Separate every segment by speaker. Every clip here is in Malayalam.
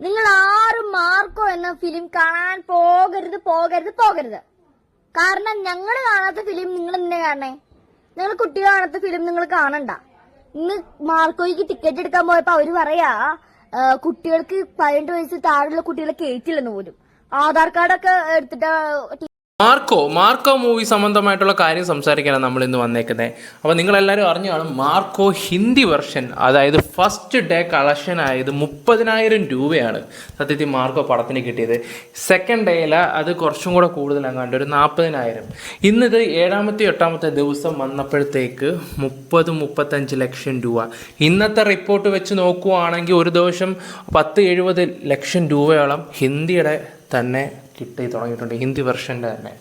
Speaker 1: നിങ്ങൾ ആരും മാർക്കോ എന്ന ഫിലിം കാണാൻ പോകരുത് പോകരുത് പോകരുത്. കാരണം ഞങ്ങൾ കാണാത്ത ഫിലിം നിങ്ങൾ എന്തിനാ കാണണേ? നിങ്ങൾ കുട്ടികൾ കാണാത്ത ഫിലിം നിങ്ങൾ കാണണ്ട. ഇന്ന് മാർക്കോയ്ക്ക് ടിക്കറ്റ് എടുക്കാൻ പോയപ്പോ അവർ പറയാ കുട്ടികൾക്ക് പതിനെട്ട് വയസ്സ് താഴെയുള്ള കുട്ടികളെ കയറ്റില്ലെന്ന് പോലും. ആധാർ കാർഡൊക്കെ എടുത്തിട്ട്
Speaker 2: മാർക്കോ മാർക്കോ മൂവി സംബന്ധമായിട്ടുള്ള കാര്യം സംസാരിക്കാനാണ് നമ്മൾ ഇന്ന് വന്നേക്കുന്നത് അപ്പോൾ നിങ്ങളെല്ലാവരും അറിഞ്ഞു കാണും മാർക്കോ ഹിന്ദി വെർഷൻ അതായത് ഫസ്റ്റ് ഡേ കളക്ഷൻ ആയത് മുപ്പതിനായിരം രൂപയാണ് സത്യത്തിൽ മാർക്കോ പടത്തിന് കിട്ടിയത്. സെക്കൻഡ് ഡേയിൽ അത് കുറച്ചും കൂടെ കൂടുതലങ്ങാണ്ട് ഒരു നാൽപ്പതിനായിരം. ഇന്നിത് ഏഴാമത്തെ എട്ടാമത്തെ ദിവസം വന്നപ്പോഴത്തേക്ക് മുപ്പത് മുപ്പത്തഞ്ച് ലക്ഷം രൂപ. ഇന്നത്തെ റിപ്പോർട്ട് വെച്ച് നോക്കുവാണെങ്കിൽ ഒരു ദിവസം പത്ത് എഴുപത് ലക്ഷം രൂപയോളം ഹിന്ദിയുടെ തന്നെ കിട്ടി തുടങ്ങിയിട്ടുണ്ട് ഹിന്ദി വെർഷന്റെ തന്നെ.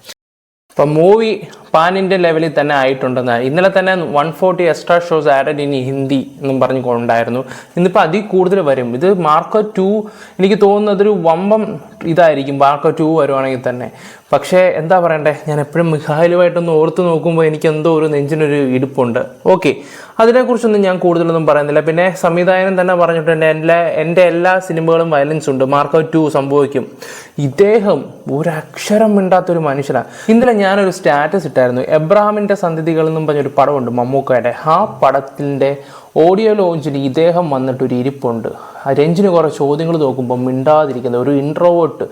Speaker 2: അപ്പം മൂവി പാൻ ഇന്ത്യൻ ലെവലിൽ തന്നെ ആയിട്ടുണ്ടെന്ന്. ഇന്നലെ തന്നെ one forty extra shows added in Hindi എന്നും പറഞ്ഞു പറഞ്ഞുകൊണ്ടായിരുന്നു ഇന്നിപ്പോൾ അതിൽ കൂടുതൽ വരും. ഇത് മാർക്കോ ടു എനിക്ക് തോന്നുന്നത് ഒരു വമ്പം ഇതായിരിക്കും. മാർക്കോ ടു വരുവാണെങ്കിൽ തന്നെ. പക്ഷേ എന്താ പറയണ്ടേ? ഞാൻ എപ്പോഴും മിഹായിലുമായിട്ടൊന്ന് ഓർത്ത് നോക്കുമ്പോൾ എനിക്ക് എന്തോ ഒരു നെഞ്ചിനൊരു ഇടുപ്പുണ്ട്. ഓക്കെ അതിനെക്കുറിച്ചൊന്നും ഞാൻ കൂടുതലൊന്നും പറയുന്നില്ല. പിന്നെ സംവിധായകൻ തന്നെ പറഞ്ഞിട്ടുണ്ട് എന്റെ എന്റെ എല്ലാ സിനിമകളും വയലൻസ് ഉണ്ട്. മാർക്കോ ടു സംഭവിക്കും. ഇദ്ദേഹം ഒരക്ഷരം മിണ്ടാത്തൊരു മനുഷ്യനാണ് ഇന്നലെ ഞാനൊരു സ്റ്റാറ്റസ് ഇട്ടായിരുന്നു. എബ്രാഹിമിന്റെ സന്ധിതികൾ എന്നും പറഞ്ഞൊരു പടമുണ്ട് മമ്മൂക്കയുടെ. ആ പടത്തിന്റെ ഓഡിയോ ലോഞ്ചിൽ ഇദ്ദേഹം വന്നിട്ടൊരു ഇരിപ്പുണ്ട്. ആ രഞ്ജിന് കുറേ ചോദ്യങ്ങൾ നോക്കുമ്പോൾ മിണ്ടാതിരിക്കുന്ന ഒരു ഇൻട്രോവേർട്ട്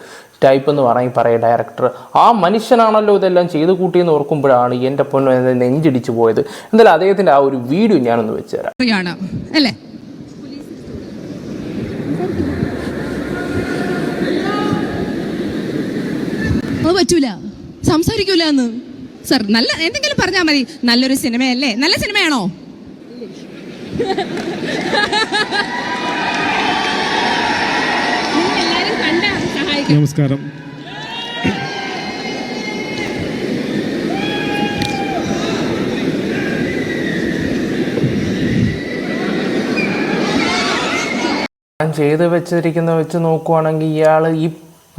Speaker 2: ടൈപ്പ് എന്ന് പറയും പറയും ഡയറക്ടർ ആ മനുഷ്യനാണല്ലോ ഇതെല്ലാം ചെയ്തു കൂട്ടിയെന്ന് ഓർക്കുമ്പോഴാണ് എന്റെ പൊന്നു നെഞ്ചിടിച്ചു പോയത്. എന്തായാലും അദ്ദേഹത്തിന്റെ ആ ഒരു വീഡിയോ ഞാനൊന്ന് വെച്ചുതരാം
Speaker 3: അല്ലേ? പറ്റൂല. സംസാരിക്കൂല എന്ന്. സർ നല്ല എന്തെങ്കിലും പറഞ്ഞാൽ മതി. നല്ലൊരു സിനിമയല്ലേ? നല്ല സിനിമയാണോ?
Speaker 4: നമസ്കാരം.
Speaker 2: ഞാൻ ചെയ്ത് വെച്ചിരിക്കുന്ന വെച്ച് നോക്കുവാണെങ്കിൽ ഇയാൾ ഈ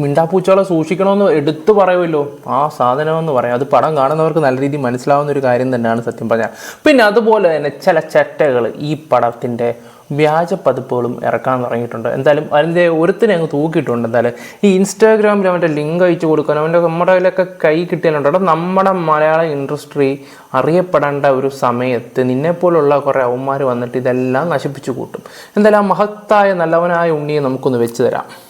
Speaker 2: മിണ്ടാപ്പൂച്ചകളെ സൂക്ഷിക്കണമെന്ന് എടുത്തു പറയുമല്ലോ. ആ സാധനമെന്ന് പറയാം. അത് പടം കാണുന്നവർക്ക് നല്ല രീതിയിൽ മനസ്സിലാവുന്ന ഒരു കാര്യം തന്നെയാണ് സത്യം പറഞ്ഞാൽ പിന്നെ അതുപോലെ തന്നെ ചില ചട്ടകൾ ഈ പടത്തിന്റെ വ്യാജ പതിപ്പുകളും ഇറക്കാൻ തുടങ്ങിയിട്ടുണ്ട്. എന്തായാലും അതിന്റെ ഒരുത്തിനെ അങ്ങ് തൂക്കിയിട്ടുണ്ട്. എന്തായാലും ഈ ഇൻസ്റ്റാഗ്രാമിൽ അവന്റെ ലിങ്ക് അയച്ചു കൊടുക്കാൻ അവന്റെ നമ്മുടെ കയ്യിലൊക്കെ കൈ കിട്ടിയാലുണ്ട് നമ്മുടെ മലയാള ഇൻഡസ്ട്രി അറിയപ്പെടേണ്ട ഒരു സമയത്ത് നിന്നെപ്പോലുള്ള കുറേ അവന്മാർ വന്നിട്ട് ഇതെല്ലാം നശിപ്പിച്ചു കൂട്ടും. എന്തായാലും ആ മഹത്തായ നല്ലവനായ ഉണ്ണിയെ നമുക്കൊന്ന് വെച്ച് തരാം.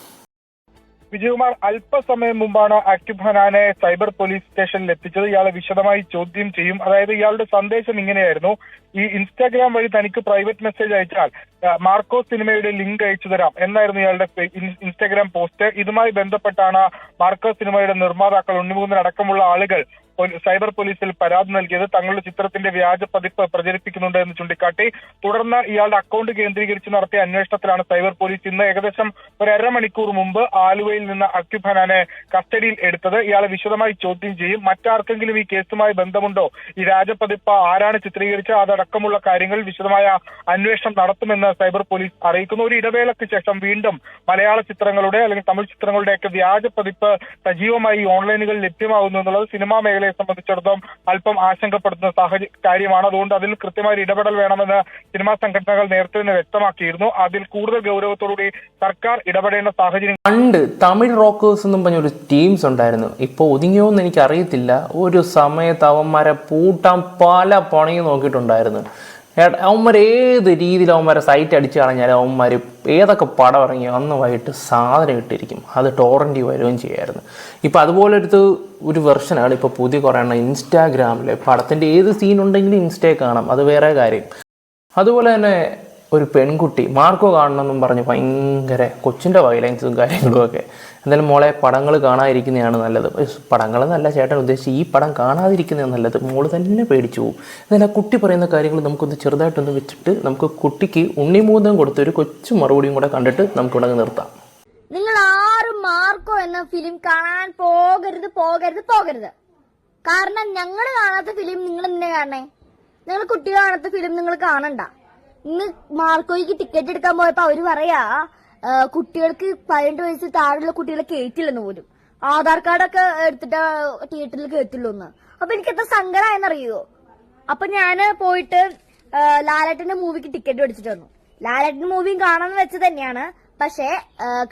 Speaker 5: വിജയകുമാർ അല്പസമയം മുമ്പാണ് അക്യുബ് ഹനാനെ സൈബർ പോലീസ് സ്റ്റേഷനിൽ എത്തിച്ചത്. ഇയാളെ വിശദമായി ചോദ്യം ചെയ്യും. അതായത് ഇയാളുടെ സന്ദേശം ഇങ്ങനെയായിരുന്നു. ഈ ഇൻസ്റ്റാഗ്രാം വഴി തനിക്ക് പ്രൈവറ്റ് മെസ്സേജ് അയച്ചാൽ മാർക്കോ സിനിമയുടെ ലിങ്ക് അയച്ചു തരാം എന്നായിരുന്നു ഇയാളുടെ ഇൻസ്റ്റാഗ്രാം പോസ്റ്റ് ഇതുമായി ബന്ധപ്പെട്ടാണ് മാർക്കോ സിനിമയുടെ നിർമ്മാതാക്കൾ ഉണ്ണിമൂന്നിനടക്കമുള്ള ആളുകൾ സൈബർ പോലീസിൽ പരാതി നൽകിയത് തങ്ങളുടെ ചിത്രത്തിന്റെ വ്യാജ പതിപ്പ് പ്രചരിപ്പിക്കുന്നുണ്ട് എന്ന് ചൂണ്ടിക്കാട്ടി. തുടർന്ന് ഇയാളുടെ അക്കൗണ്ട് കേന്ദ്രീകരിച്ച് നടത്തിയ അന്വേഷണത്തിലാണ് സൈബർ പോലീസ് ഇന്ന് ഏകദേശം ഒരു അരമണിക്കൂർ മുമ്പ് ആലുവയിൽ നിന്ന് അക്യുഭനാനെ കസ്റ്റഡിയിൽ എടുത്തത്. ഇയാളെ വിശദമായി ചോദ്യം ചെയ്യും. മറ്റാർക്കെങ്കിലും ഈ കേസുമായി ബന്ധമുണ്ടോ? ഈ രാജപതിപ്പ് ആരാണ് ചിത്രീകരിച്ചത്? അതടക്കമുള്ള കാര്യങ്ങൾ വിശദമായ അന്വേഷണം നടത്തുമെന്ന് സൈബർ പോലീസ് അറിയിക്കുന്നു. ഒരു ഇടവേളയ്ക്ക് ശേഷം വീണ്ടും മലയാള ചിത്രങ്ങളുടെ അല്ലെങ്കിൽ തമിഴ് ചിത്രങ്ങളുടെയൊക്കെ വ്യാജ പതിപ്പ് സജീവമായി ഓൺലൈനുകളിൽ ലഭ്യമാകുന്നു എന്നുള്ളത് സിനിമാ മേഖലയെ സംബന്ധിച്ചിടത്തോളം അല്പം ആശങ്കപ്പെടുത്തുന്ന സാഹചര്യ കാര്യമാണ്. അതുകൊണ്ട് അതിൽ കൃത്യമായ ഇടപെടൽ വേണമെന്ന് സിനിമാ സംഘടനകൾ നേരത്തെ തന്നെ വ്യക്തമാക്കിയിരുന്നു. അതിൽ കൂടുതൽ ഗൗരവത്തോടുകൂടി സർക്കാർ ഇടപെടേണ്ട സാഹചര്യം
Speaker 2: പണ്ട് തമിഴ് റോക്കേഴ്സ് എന്നും പറഞ്ഞൊരു ടീംസ് ഉണ്ടായിരുന്നു. ഇപ്പോൾ ഒതുങ്ങിയോന്ന് എനിക്ക് അറിയത്തില്ല ഒരു സമയത്ത് അവന്മാരെ പൂട്ടാൻ പല പണിയും നോക്കിയിട്ടുണ്ടായിരുന്നു. അവന്മാർ ഏത് രീതിയിൽ അവന്മാരെ സൈറ്റ് അടിച്ചു കളഞ്ഞാലും അവന്മാർ ഏതൊക്കെ പടം ഇറങ്ങി അന്ന് വൈകിട്ട് സാധനം ഇട്ടിരിക്കും. അത് ടോറന്റി വരികയും ചെയ്യായിരുന്നു. ഇപ്പോൾ അതുപോലൊരു ഒരു വെർഷനാണ് ഇപ്പോൾ പുതിയ കുറേ എണ്ണം ഇൻസ്റ്റാഗ്രാമിൽ പടത്തിന്റെ ഏത് സീൻ ഉണ്ടെങ്കിലും ഇൻസ്റ്റേ കാണാം. അത് വേറെ കാര്യം. അതുപോലെ തന്നെ ഒരു പെൺകുട്ടി മാർക്കോ കാണണമെന്നും പറഞ്ഞ്. ഭയങ്കര കൊച്ചിന്റെ വയലൻസും കാര്യങ്ങളും ഒക്കെ. എന്തായാലും മോളെ പടങ്ങൾ കാണാതിരിക്കുന്നതാണ് നല്ലത്. പടങ്ങൾ നല്ല ചേട്ടൻ ഉദ്ദേശിച്ച് ഈ പടം കാണാതിരിക്കുന്നതാണ് നല്ലത്. മോൾ തന്നെ പേടിച്ചു പോകും എന്നാലും ആ കുട്ടി പറയുന്ന കാര്യങ്ങൾ നമുക്കൊന്ന് ചെറുതായിട്ടൊന്ന് വെച്ചിട്ട് നമുക്ക് കുട്ടിക്ക് ഉണ്ണിമൂതം കൊടുത്ത ഒരു കൊച്ചു മറുപടിയും കൂടെ കണ്ടിട്ട് നമുക്ക് ഉണങ്ങി നിർത്താം.
Speaker 1: നിങ്ങൾ ആരും മാർക്കോ എന്ന ഫിലിം കാണാൻ പോകരുത് പോകരുത് പോകരുത്. കാരണം ഞങ്ങൾ കാണാത്ത ഫിലിം നിങ്ങൾ എന്തിനാ കാണേ നിങ്ങൾ കുട്ടികൾ കാണാത്ത ഫിലിം നിങ്ങൾ കാണണ്ട. ഇന്ന് മാർക്കോയ്ക്ക് ടിക്കറ്റ് എടുക്കാൻ പോയപ്പോ അവർ പറയാ കുട്ടികൾക്ക് പതിനെട്ട് വയസ്സ് താഴെയുള്ള കുട്ടികളെ കയറ്റില്ലെന്ന് പോലും. ആധാർ കാർഡൊക്കെ എടുത്തിട്ട് തിയേറ്ററിൽ കയറ്റുള്ളൂ എന്ന് അപ്പൊ എനിക്ക് എത്ര സങ്കടമായെന്നറിയോ അപ്പൊ ഞാൻ പോയിട്ട് ലാലേട്ടന്റെ മൂവിക്ക് ടിക്കറ്റ് മേടിച്ചിട്ട് വന്നു. ലാലേട്ടൻ മൂവിയും കാണാന്ന് വെച്ച് തന്നെയാണ്. പക്ഷേ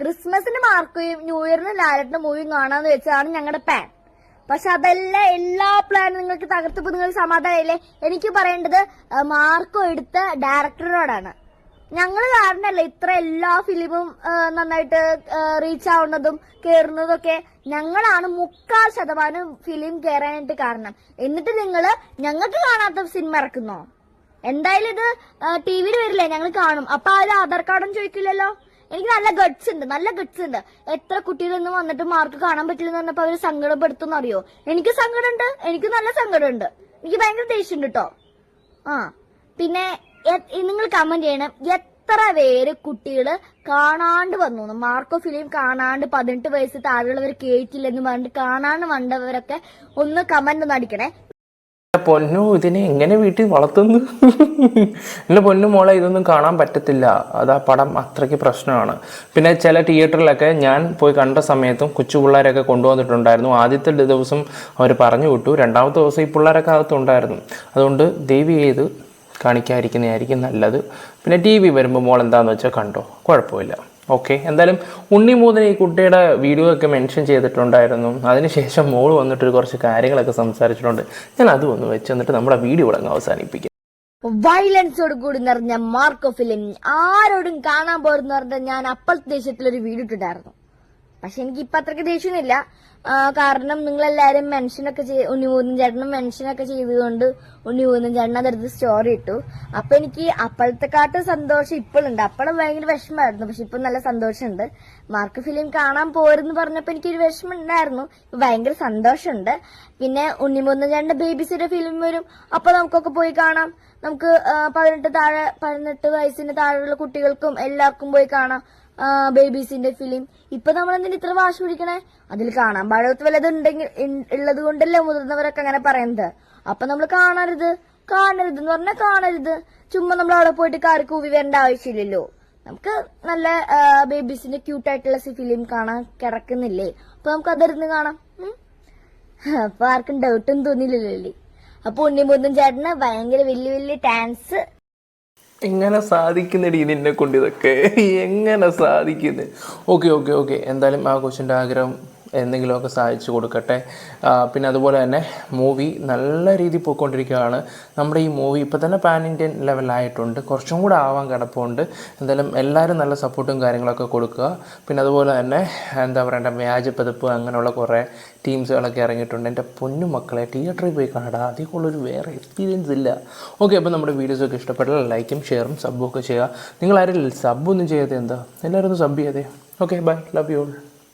Speaker 1: ക്രിസ്മസിന് മാർക്കുകയും ന്യൂ ഇയറിന് ലാലേട്ടന്റെ മൂവിയും കാണാന്ന് വെച്ചതാണ് ഞങ്ങളുടെ പ്ലാൻ പക്ഷെ അതല്ല എല്ലാ പ്ലാനും നിങ്ങൾക്ക് തകർത്തപ്പോ നിങ്ങൾ സമാധാനമില്ലേ എനിക്ക് പറയേണ്ടത് ആ, മാർക്കോ എടുത്ത ഡയറക്ടറിനോടാണ്. ഞങ്ങൾ കാരണല്ലേ ഇത്ര എല്ലാ ഫിലിമും നന്നായിട്ട് റീച്ച് ആവുന്നതും കേറുന്നതും ഒക്കെ ഞങ്ങളാണ് മുക്കാൽ ശതമാനം ഫിലിം കേറാനായിട്ട് കാരണം. എന്നിട്ട് നിങ്ങൾ ഞങ്ങൾക്ക് കാണാത്ത സിനിമ ഇറക്കുന്നോ? എന്തായാലും ഇത് ടി വിയിൽ വരില്ലേ ഞങ്ങൾ കാണും. അപ്പൊ അതിൽ ആധാർ കാർഡൊന്നും ചോദിക്കില്ലല്ലോ? എനിക്ക് നല്ല ഗഡ്സ് ഉണ്ട് നല്ല ഗഡ്സ് ഉണ്ട്. എത്ര കുട്ടികളൊന്നും വന്നിട്ട് മാർക്ക് കാണാൻ പറ്റില്ല എന്ന് പറഞ്ഞപ്പോ അവർ സങ്കടപ്പെടുത്തുന്ന അറിയോ? എനിക്ക് സങ്കടമുണ്ട് എനിക്ക് നല്ല സങ്കടമുണ്ട്. എനിക്ക് ഭയങ്കര ദേഷ്യമുണ്ട് കേട്ടോ ആ പിന്നെ നിങ്ങൾ കമന്റ് ചെയ്യണം എത്ര പേര് കുട്ടികൾ കാണാണ്ട് വന്നു? മാർക്കോ ഫിലിം കാണാണ്ട് പതിനെട്ട് വയസ്സ് താഴെയുള്ളവർ കേട്ടില്ലെന്ന് പറഞ്ഞിട്ട് കാണാണ്ട് വന്നവരൊക്കെ ഒന്ന് കമന്റ് ഒന്ന് അടിക്കണേ.
Speaker 2: പൊന്നു ഇതിനെ എങ്ങനെ വീട്ടിൽ വളർത്തുന്നു? എന്റെ പൊന്നു മോളെ ഇതൊന്നും കാണാൻ പറ്റത്തില്ല. അത് ആ പടം അത്രയ്ക്ക് പ്രശ്നമാണ്. പിന്നെ ചില തിയേറ്ററിലൊക്കെ ഞാൻ പോയി കണ്ട സമയത്തും കൊച്ചു പിള്ളേരൊക്കെ കൊണ്ടുവന്നിട്ടുണ്ടായിരുന്നു. ആദ്യത്തെ ദിവസം അവർ പറഞ്ഞു വിട്ടു. രണ്ടാമത്തെ ദിവസം ഈ പിള്ളേരൊക്കെ അകത്തുണ്ടായിരുന്നു. അതുകൊണ്ട് ദേവി ചെയ്ത് കാണിക്കാതിരിക്കുന്നതായിരിക്കും നല്ലത്. പിന്നെ ടി വി വരുമ്പോൾ മോൾ എന്താണെന്ന് വെച്ചാൽ കണ്ടോ? കുഴപ്പമില്ല. ഓക്കെ എന്തായാലും ഉണ്ണിമൂതൻ ഈ കുട്ടിയുടെ വീഡിയോ ഒക്കെ മെൻഷൻ ചെയ്തിട്ടുണ്ടായിരുന്നു. അതിനുശേഷം മോൾ വന്നിട്ട് കുറച്ച് കാര്യങ്ങളൊക്കെ സംസാരിച്ചിട്ടുണ്ട്. ഞാൻ അതും ഒന്ന് വെച്ച് എന്നിട്ട് നമ്മുടെ വീഡിയോ അങ്ങ് അവസാനിപ്പിക്കാം.
Speaker 1: വയലൻസോട് കൂടി നിറഞ്ഞ മാർക്കോ ഫിലിം ആരോടും കാണാൻ പോരെന്ന് പറഞ്ഞ ഞാൻ അപ്പൽ ദേശത്തിലൊരു വീഡിയോ ഇട്ടിട്ടായിരുന്നു പക്ഷെ എനിക്ക് ഇപ്പൊ അത്രയ്ക്ക് ദേഷ്യമൊന്നുമില്ല കാരണം നിങ്ങളെല്ലാരും മെൻഷനൊക്കെ ചെയ്ത് ഉണ്ണിമൂന്നും ചേട്ടനും മെൻഷനൊക്കെ ചെയ്തുകൊണ്ട് ഉണ്ണിമൂന്നും ചേട്ടൻ അതെടുത്ത് സ്റ്റോറി ഇട്ടു. അപ്പൊ എനിക്ക് അപ്പോഴത്തെക്കാട്ട് സന്തോഷം ഇപ്പോഴുണ്ട്. അപ്പോഴും ഭയങ്കര വിഷമമായിരുന്നു. പക്ഷെ ഇപ്പൊ നല്ല സന്തോഷമുണ്ട്. മാർക്ക് ഫിലിം കാണാൻ പോരെന്ന് പറഞ്ഞപ്പോ എനിക്കൊരു വിഷമം ഉണ്ടായിരുന്നു ഭയങ്കര സന്തോഷമുണ്ട്. പിന്നെ ഉണ്ണിമൂന്നും ചേട്ടന്റെ ബേബീസിന്റെ ഫിലിം വരും. അപ്പൊ നമുക്കൊക്കെ പോയി കാണാം. നമുക്ക് പതിനെട്ട് താഴെ പതിനെട്ട് വയസ്സിന് താഴെയുള്ള കുട്ടികൾക്കും എല്ലാവർക്കും പോയി കാണാം. ബേബീസിന്റെ ഫിലിം ഇപ്പൊ നമ്മൾ എന്തിന് ഇത്ര വാശി പിടിക്കണേ? അതിൽ കാണാൻ പാടാത്ത വല്ലത് ഉണ്ടെങ്കിൽ ഉള്ളത് കൊണ്ടല്ലേ മുതിർന്നവരൊക്കെ അങ്ങനെ പറയുന്നത്. അപ്പൊ നമ്മൾ കാണരുത്. കാണരുത് എന്ന് പറഞ്ഞാൽ കാണരുത്. ചുമ്മാ നമ്മൾ അവിടെ പോയിട്ട് കാറി കൂവി വരേണ്ട ആവശ്യമില്ലല്ലോ. നമുക്ക് നല്ല ബേബീസിന്റെ ക്യൂട്ടായിട്ടുള്ള ഫിലിം കാണാൻ കിടക്കുന്നില്ലേ? അപ്പൊ നമുക്ക് അതിരുന്ന് കാണാം? അപ്പൊ ആർക്കും ഡൗട്ടും തോന്നിയില്ലല്ലേ അപ്പൊ ഉണ്ണിമുന്തൻ ചേട്ടന് ഭയങ്കര വലിയ വലിയ ടാൻസ്
Speaker 2: എങ്ങനെ സാധിക്കുന്നടി നിന്നെ കൊണ്ട് ഇതൊക്കെ? എങ്ങനെ സാധിക്കുന്നത് ഓക്കെ ഓക്കെ ഓക്കെ എന്തായാലും ആ കൊച്ചിന്റെ ആഗ്രഹം എന്തെങ്കിലുമൊക്കെ സഹായിച്ചു കൊടുക്കട്ടെ. പിന്നെ അതുപോലെ തന്നെ മൂവി നല്ല രീതിയിൽ പോയിക്കൊണ്ടിരിക്കുകയാണ്. നമ്മുടെ ഈ മൂവി ഇപ്പോൾ തന്നെ പാൻ ഇന്ത്യൻ ലെവലായിട്ടുണ്ട് കുറച്ചും കൂടെ ആവാൻ കിടപ്പുണ്ട്. എന്തായാലും എല്ലാവരും നല്ല സപ്പോർട്ടും കാര്യങ്ങളൊക്കെ കൊടുക്കുക. പിന്നെ അതുപോലെ തന്നെ എന്താ പറയേണ്ട വ്യാജ പതിപ്പ് അങ്ങനെയുള്ള കുറേ ടീംസുകളൊക്കെ ഇറങ്ങിയിട്ടുണ്ട്. എന്റെ പൊന്നു മക്കളെ തിയേറ്ററിൽ പോയി കാണാൻ അതിക്കുള്ളൊരു വേറെ എക്സ്പീരിയൻസ് ഇല്ല. ഓക്കെ അപ്പോൾ നമ്മുടെ വീഡിയോസൊക്കെ ഇഷ്ടപ്പെട്ടാൽ ലൈക്കും ഷെയറും സബ്ബും ഒക്കെ ചെയ്യുക. നിങ്ങളാരും സബ്ബൊന്നും ചെയ്യാതെ എന്താ? എല്ലാവരും ഒന്ന് സബ് ചെയ്യാതെ. Okay bye love you all